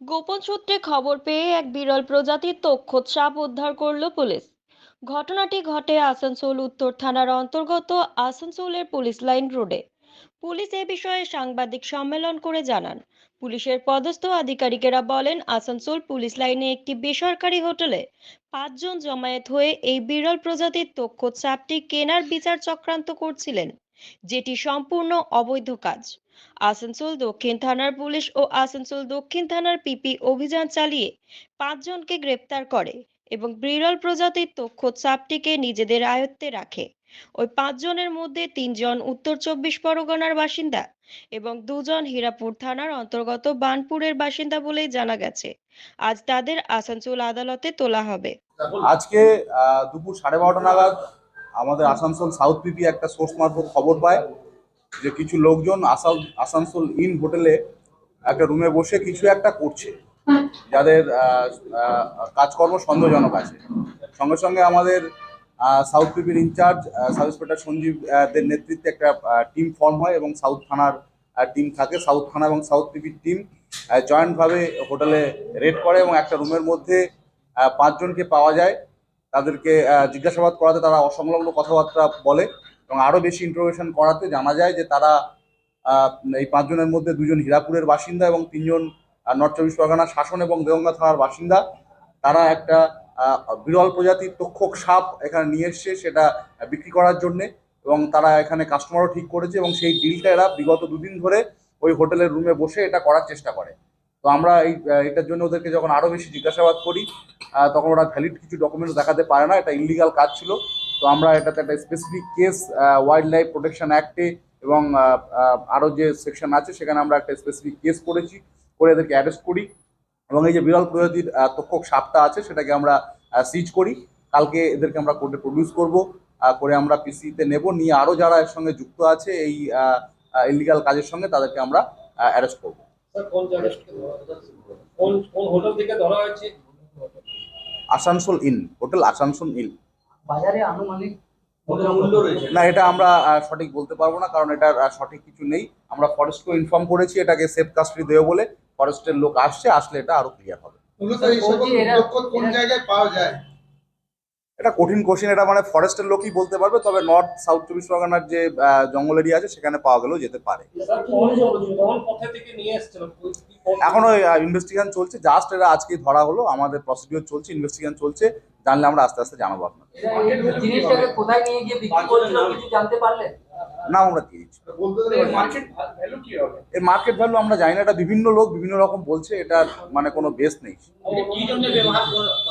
গোপন সূত্রে খবর পেয়ে এক বিরল প্রজাতির তক্ষত সাপ উদ্ধার করল পুলিশ। ঘটনাটি ঘটে আসানসোল উত্তর থানার অন্তর্গত আসানসোলের পুলিশ লাইন রোডে। পুলিশ এ বিষয়ে সাংবাদিক সম্মেলন করে জানান, পুলিশের পদস্থ আধিকারিকেরা বলেন, আসানসোল পুলিশ লাইনে একটি বেসরকারি হোটেলে পাঁচজন জমায়েত হয়ে এই বিরল প্রজাতির তক্ষত সাপটি কেনার বিচার চক্রান্ত করছিলেন, যেটি সম্পূর্ণ অবৈধ কাজ। আসানসোল দক্ষিণ থানার পুলিশ ও আসানসোল দক্ষিণ থানার পিপি অভিযান চালিয়ে পাঁচজনকে গ্রেপ্তার করে এবং বিরল প্রজাতির তক্ষত সাপটিকে নিজেদের আয়ত্তে রাখে। ওই পাঁচজনের মধ্যে তিনজন উত্তর চব্বিশ পরগনার বাসিন্দা এবং দুজন হীরাপুর থানার অন্তর্গত বানপুরের বাসিন্দা বলেই জানা গেছে। আজ তাদের আসানসোল আদালতে তোলা হবে। আজকে দুপুর সাড়ে বারোটা নাগাদ আমাদের আসানসোল সাউথ পিপি একটা সোর্স মারফত খবর পায়। যে কিছু লোকজন আসাল আসানসোল ইন হোটেলে একটা রুমে বসে কিছু একটা করছে। যাদের কাজকর্ম সন্দেহজনক আছে। সঙ্গে সঙ্গে আমাদের সাউথ পিপির ইনচার্জ সাব ইন্সপেক্টর সঞ্জীব দের নেতৃত্বে একটা টিম ফর্ম হয় এবং সাউথ থানার টিম থাকে। সাউথ থানা এবং সাউথ পিপির টিম জয়েন্টভাবে হোটেলে রেড করে এবং একটা রুমের মধ্যে পাঁচজনকে পাওয়া যায়। তাদেরকে জিজ্ঞাসাবাদ করাতে তারা অসংলগ্ন কথাবার্তা বলে। এবং আরও বেশি ইন্টারোগেশন করাতে জানা যায় যে তারা এই পাঁচজনের মধ্যে দুজন হীরাপুরের বাসিন্দা এবং তিনজন নর্থ চব্বিশ পরগনা শাসন এবং দেগঙ্গা থানার বাসিন্দা। তারা একটা বিরল প্রজাতির তক্ষক সাপ এখানে নিয়ে এসছে সেটা বিক্রি করার জন্যে এবং তারা এখানে কাস্টমারও ঠিক করেছে এবং সেই ডিলটা এরা বিগত দুদিন ধরে ওই হোটেলের রুমে বসে এটা করার চেষ্টা করে। তো আমরা এই এটার জন্য ওদেরকে যখন আরও বেশি জিজ্ঞাসাবাদ করি তখন ওরা ভ্যালিড কিছু ডকুমেন্টস দেখাতে পারে না, এটা ইলিগাল কাজ ছিল। তো আমরা এটাতে একটা specific case wild life protection অ্যাক্টে এবং আরও যে সেকশন আছে সেখানে আমরা একটা স্পেসিফিক কেস করেছি করে এদেরকে অ্যারেস্ট করি এবং এই যে বিরল প্রজাতির তক্ষক সাপটা আছে সেটাকে আমরা সিজ করি। কালকে এদেরকে আমরা কোর্টে প্রডিউস করব করে আমরা পিসিতে নেব নিয়ে আরও যারা এর সঙ্গে যুক্ত আছে এই ইলিগাল কাজের সঙ্গে তাদেরকে আমরা অ্যারেস্ট করব। Asansol inn hotel Asansol inn বাজারে আনুমানিক কত মূল্য রয়েছে। না এটা আমরা সঠিক বলতে পারব না কারণ এটার সঠিক কিছু নেই। আমরা ফরেস্টকে ইনফর্ম করেছি এটাকে সেফ কাস্টডি দেবো বলে। ফরেস্টের লোক আসছে আসলে এটা আরও ক্লিয়ার হবে। কোন জায়গায় পাওয়া যায়? এটা কঠিন কোশ্চেন এটা মানে ফরেস্টের লোকই বলতে পারবে তবে নর্থ সাউথ চব্বিশ পরগনার যে আহ, জঙ্গল এরিয়া আছে সেখানে পাওয়া গেলেও যেতে পারে। এখনও ইনভেস্টিগেশন চলছে জাস্ট এটা আজকে ধরা হলো আমাদের প্রসিডিওর চলছে ইনভেস্টিগেশন চলছে। জানলে আমরা আস্তে আস্তে জানাব আপনাকে না আমরা দিয়ে দিচ্ছি। বলতে গেলে মার্কেট ভ্যালু কি এর মার্কেট ভ্যালু আমরা জানি না এটা বিভিন্ন লোক বিভিন্ন রকম বলছে এটার মানে কোনো বেস নেই। কি জন্য ব্যবহার